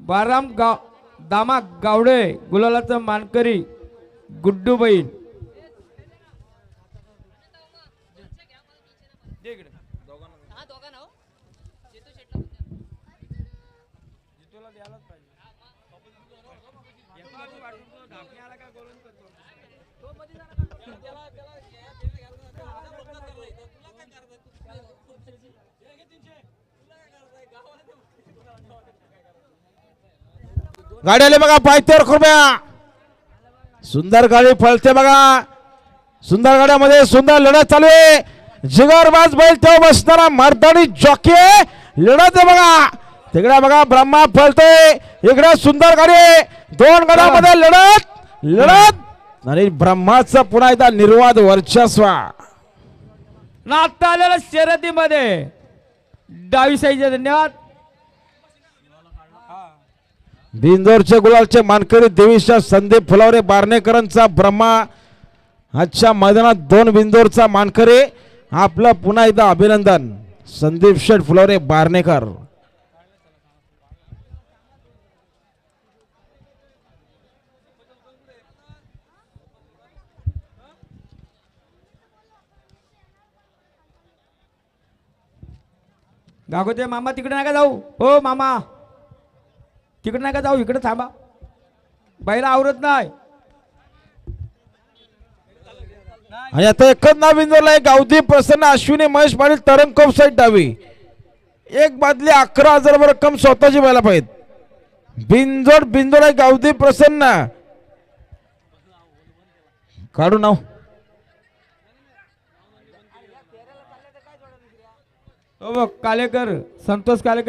बाराम गाव दामा गावडे गुलालाचं मानकरी गुड्डू बहीण हा दोघांना जितू शेटला गाडी आली बघा पायथ्यावर कृपया सुंदर गाडी पळते बघा. सुंदर गाड्यामध्ये सुंदर लढत चालू आहे. जिगरबाज बैल तेव्हा बसणारा मर्दानी जॉकी लढत आहे बघा. तिकडे बघा ब्रह्मा पळतोय. इकडे सुंदर गाडी दोन गडामध्ये लढत लढत. आणि ब्रह्माचं पुन्हा एकदा निर्वाद वर्चस्व. आता आलेल्या शर्यतीमध्ये डावी साईडचे धन्यवाद. बिंदोरच्या गुलालचे मानकरी देवीच्या संदीप फुलावरे बारणेकरांचा ब्रह्मा. आजच्या मैदानात दोन बिंदोरचा मानकरी. आपलं पुन्हा एकदा अभिनंदन. संदीप शेठ फुलावरे बारणेकर. दाखवते मामा तिकडे नका जाऊ. हो मामा. तिकडे नका जाऊ? इकडे थांबा. बाईला आवरत नाही. आणि आता एकच नाव बिंदोरला एक गावदी प्रसन्न अश्विनी महेश पाटील तरंग कोप साईड डावी. एक बादली अकरा हजार रक्कम स्वतःची व्हायला पाहिजे बिंजोड आहे गावदी प्रसन्न. काढू नाव. हो कालेकर संतोष कालेकर.